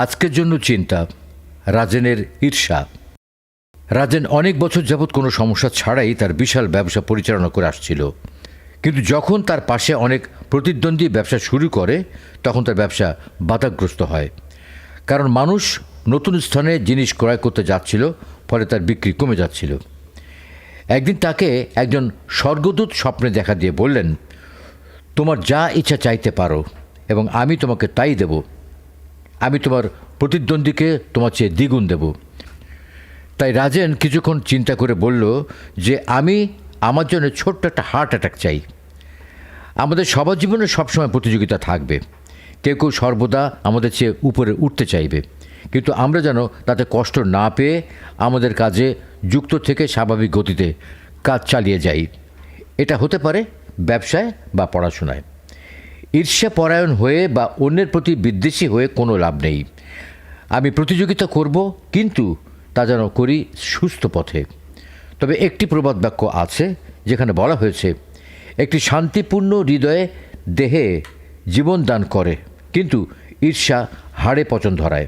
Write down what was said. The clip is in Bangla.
আজকের জন্য চিন্তা, রাজেনের ঈর্ষা। রাজেন অনেক বছর যাবৎ কোনো সমস্যা ছাড়াই তার বিশাল ব্যবসা পরিচালনা করে আসছিল। কিন্তু যখন তার পাশে অনেক প্রতিদ্বন্দ্বী ব্যবসা শুরু করে, তখন তার ব্যবসা বাধাগ্রস্ত হয়। কারণ মানুষ নতুন স্থানে জিনিস ক্রয় করতে যাচ্ছিল, ফলে তার বিক্রি কমে যাচ্ছিল। একদিন তাকে একজন স্বর্গদূত স্বপ্নে দেখা দিয়ে বললেন, তোমার যা ইচ্ছা চাইতে পারো এবং আমি তোমাকে তাই দেব। আমি তোমার প্রতিদ্বন্দ্বীকে তোমার চেয়ে দ্বিগুণ দেব। তাই রাজেন কিছুক্ষণ চিন্তা করে বলল যে আমি আমার জন্য ছোট্ট একটা হার্ট অ্যাটাক চাই। আমাদের সবার জীবনে সবসময় প্রতিযোগিতা থাকবে। কেউ কেউ সর্বদা আমাদের চেয়ে উপরে উঠতে চাইবে। কিন্তু আমরা যেন তাতে কষ্ট না পেয়ে আমাদের কাজে যুক্ত থেকে স্বাভাবিক গতিতে কাজ চালিয়ে যাই। এটা হতে পারে ব্যবসায় বা পড়াশোনায়। ঈর্ষা পরায়ণ হয়ে বা অন্যের প্রতি বিদ্বেষী হয়ে কোনো লাভ নেই। আমি প্রতিযোগিতা করব, কিন্তু তা যেন করি সুস্থ পথে। তবে একটি প্রবাদ বাক্য আছে, যেখানে বলা হয়েছে, একটি শান্তিপূর্ণ হৃদয়ে দেহে জীবন দান করে, কিন্তু ঈর্ষা হাড়ে পচন ধরায়।